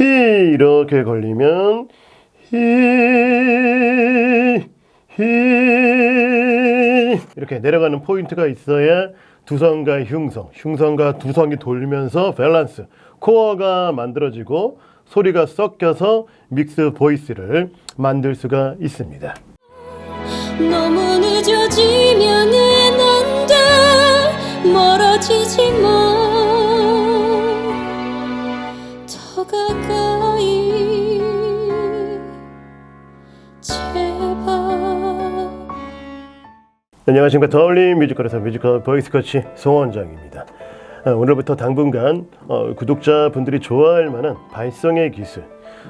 히 이렇게 걸리면 히, 히. 이렇게 내려가는 포인트가 있어야 두성과 흉성, 흉성과 두성이 돌면서 밸런스, 코어가 만들어지고 소리가 섞여서 믹스 보이스를 만들 수가 있습니다. 너무 늦어지면은 안돼. 멀어지지 마 안녕하십니까 더울림 뮤지컬에서 뮤지컬 보이스 코치 송원장입니다. 아, 오늘부터 당분간 어, 구독자분들이 좋아할 만한 발성의 기술,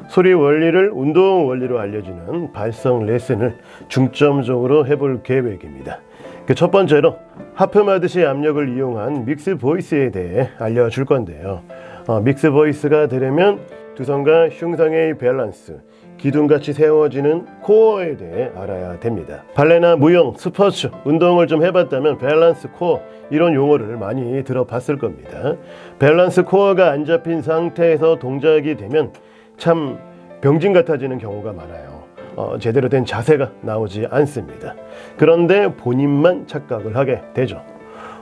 소리 원리를 운동 원리로 알려주는 발성 레슨을 중점적으로 해볼 계획입니다. 그 첫 번째로 하품하듯이 압력을 이용한 믹스 보이스에 대해 알려줄 건데요. 어, 믹스 보이스가 되려면 두성과 흉성의 밸런스, 기둥같이 세워지는 코어에 대해 알아야 됩니다. 발레나 무용, 스포츠, 운동을 좀 해봤다면 밸런스 코어 이런 용어를 많이 들어봤을 겁니다. 밸런스 코어가 안 잡힌 상태에서 동작이 되면 참 병진 같아지는 경우가 많아요. 어, 제대로 된 자세가 나오지 않습니다. 그런데 본인만 착각을 하게 되죠.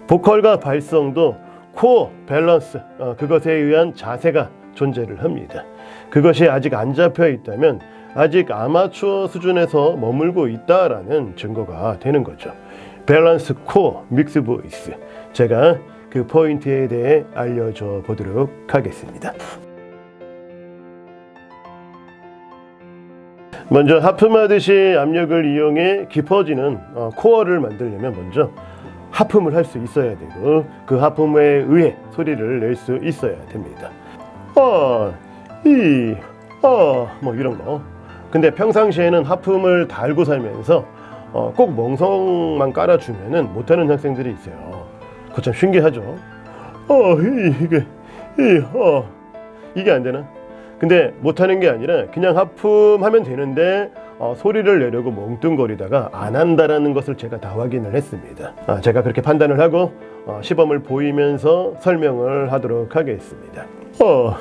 보컬과 발성도 코어, 밸런스, 어, 그것에 의한 자세가 존재를 합니다. 그것이 아직 안 잡혀 있다면 아직 아마추어 수준에서 머물고 있다라는 증거가 되는 거죠. 밸런스 코어 믹스 보이스. 제가 그 포인트에 대해 알려줘 보도록 하겠습니다. 먼저 하품하듯이 압력을 이용해 깊어지는 어, 코어를 만들려면 먼저 하품을 할 수 있어야 되고 그 하품에 의해 소리를 낼 수 있어야 됩니다. 어, 이, 어, 뭐 이런 거. 근데 평상시에는 하품을 달고 살면서 어, 꼭 멍성만 깔아주면은 못하는 학생들이 있어요. 그거 참 신기하죠. 어, 이, 이게, 이, 어, 이게 안 되나? 근데 못하는 게 아니라 그냥 하품하면 되는데 어, 소리를 내려고 멍뚱거리다가 안 한다라는 것을 제가 다 확인을 했습니다. 아, 제가 그렇게 판단을 하고 어, 시범을 보이면서 설명을 하도록 하겠습니다. 어,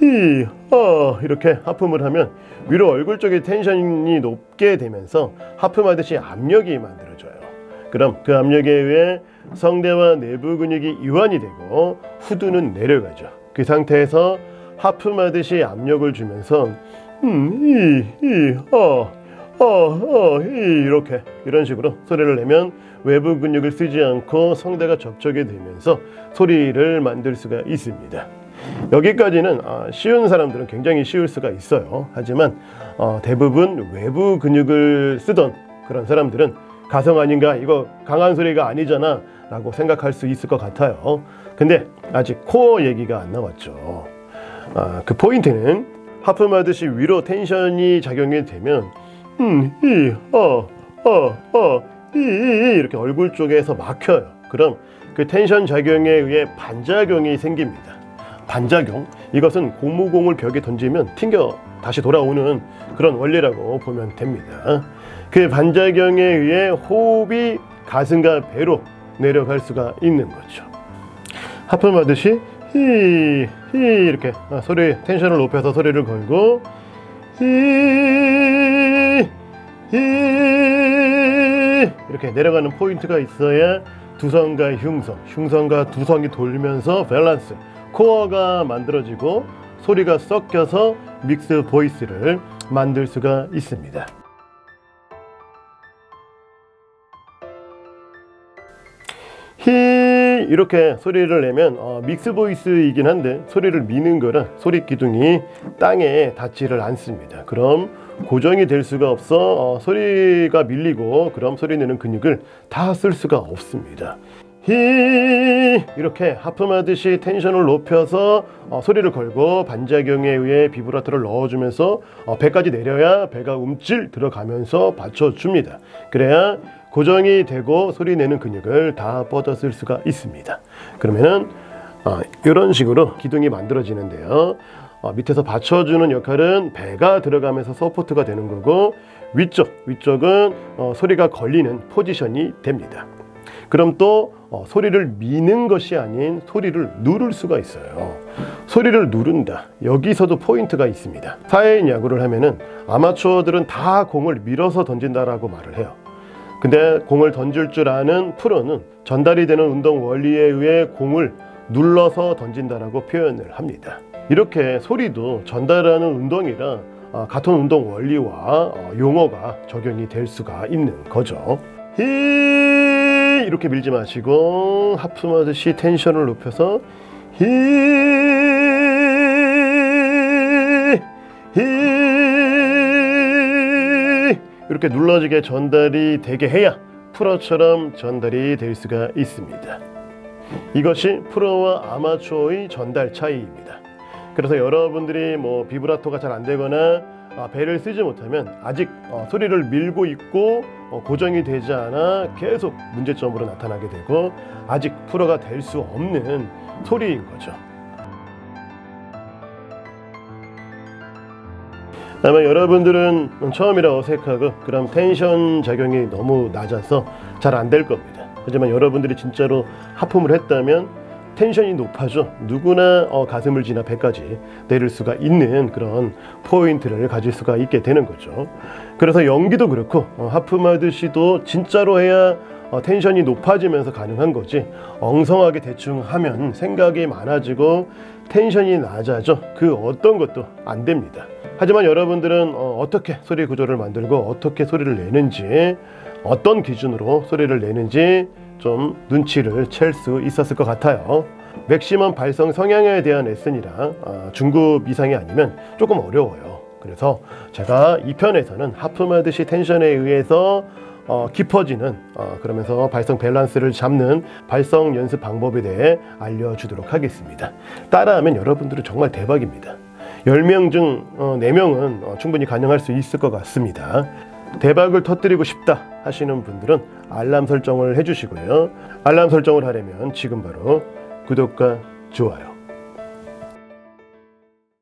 이, 어, 이렇게 하품을 하면 위로 얼굴 쪽의 텐션이 높게 되면서 하품하듯이 압력이 만들어져요. 그럼 그 압력에 의해 성대와 내부 근육이 이완이 되고 후두는 내려가죠. 그 상태에서 하품하듯이 압력을 주면서 음, 이, 이, 어, 어, 어, 이, 이렇게 이런 식으로 소리를 내면 외부 근육을 쓰지 않고 성대가 접촉이 되면서 소리를 만들 수가 있습니다. 여기까지는 아, 쉬운 사람들은 굉장히 쉬울 수가 있어요. 하지만 어, 대부분 외부 근육을 쓰던 그런 사람들은 가성 아닌가 이거 강한 소리가 아니잖아 라고 생각할 수 있을 것 같아요. 근데 아직 코어 얘기가 안 나왔죠. 아, 그 포인트는 하품하듯이 위로 텐션이 작용이 되면 음, 이, 어, 어, 어, 이, 이 이렇게 얼굴 쪽에서 막혀요. 그럼 그 텐션 작용에 의해 반작용이 생깁니다. 반작용 이것은 고무공을 벽에 던지면 튕겨 다시 돌아오는 그런 원리라고 보면 됩니다. 그 반작용에 의해 호흡이 가슴과 배로 내려갈 수가 있는 거죠. 하품하듯이 히, 히 이렇게 아, 소리 텐션을 높여서 소리를 걸고 히, 히 이렇게 내려가는 포인트가 있어야 두성과 흉성, 흉성과 두성이 돌면서 밸런스, 코어가 만들어지고 소리가 섞여서 믹스 보이스를 만들 수가 있습니다. 히 이렇게 소리를 내면 어, 믹스 보이스이긴 한데 소리를 미는 거라 소리 기둥이 땅에 닿지를 않습니다. 그럼 고정이 될 수가 없어 어, 소리가 밀리고 그럼 소리 내는 근육을 다 쓸 수가 없습니다. 히 이렇게 하품하듯이 텐션을 높여서 어, 소리를 걸고 반작용에 의해 비브라토를 넣어주면서 어, 배까지 내려야 배가 움찔 들어가면서 받쳐줍니다. 그래야 고정이 되고 소리 내는 근육을 다쓸 수가 있습니다. 그러면은 어, 이런 식으로 기둥이 만들어지는데요. 어, 밑에서 받쳐주는 역할은 배가 들어가면서 서포트가 되는 거고 위쪽 위쪽은 어, 소리가 걸리는 포지션이 됩니다. 그럼 또 어, 소리를 미는 것이 아닌 소리를 누를 수가 있어요. 소리를 누른다. 여기서도 포인트가 있습니다. 4인 야구를 하면은 아마추어들은 다 공을 밀어서 던진다라고 말을 해요. 근데 공을 던질 줄 아는 프로는 전달이 되는 운동 원리에 의해 공을 눌러서 던진다라고 표현을 합니다. 이렇게 소리도 전달하는 운동이라 아, 같은 운동 원리와 어, 용어가 적용이 될 수가 있는 거죠. 히 이렇게 밀지 마시고 하품하듯이 텐션을 높여서 히 히. 이렇게 눌러지게 전달이 되게 해야 프로처럼 전달이 될 수가 있습니다. 이것이 프로와 아마추어의 전달 차이입니다. 그래서 여러분들이 뭐 비브라토가 잘 안 되거나 아, 배를 쓰지 못하면 아직 어, 소리를 밀고 있고 어, 고정이 되지 않아 계속 문제점으로 나타나게 되고 아직 프로가 될 수 없는 소리인 거죠. 아마 여러분들은 처음이라 어색하고 그럼 텐션 작용이 너무 낮아서 잘 안 될 겁니다. 하지만 여러분들이 진짜로 하품을 했다면 텐션이 높아져 누구나 어, 가슴을 지나 배까지 내릴 수가 있는 그런 포인트를 가질 수가 있게 되는 거죠. 그래서 연기도 그렇고 어, 하품하듯이도 진짜로 해야 어, 텐션이 높아지면서 가능한 거지 엉성하게 대충 하면 생각이 많아지고 텐션이 낮아져 그 어떤 것도 안 됩니다. 하지만 여러분들은 어, 어떻게 소리 구조를 만들고 어떻게 소리를 내는지 어떤 기준으로 소리를 내는지 좀 눈치를 챌 수 있었을 것 같아요. 맥시멈 발성 성향에 대한 레슨이라 아, 중급 이상이 아니면 조금 어려워요. 그래서 제가 이 편에서는 하품하듯이 텐션에 의해서 어, 깊어지는 어, 그러면서 발성 밸런스를 잡는 발성 연습 방법에 대해 알려주도록 하겠습니다. 따라하면 여러분들은 정말 대박입니다. 10명 중 어, 4명은 어, 충분히 가능할 수 있을 것 같습니다. 대박을 터뜨리고 싶다 하시는 분들은 알람 설정을 해주시고요. 알람 설정을 하려면 지금 바로 구독과 좋아요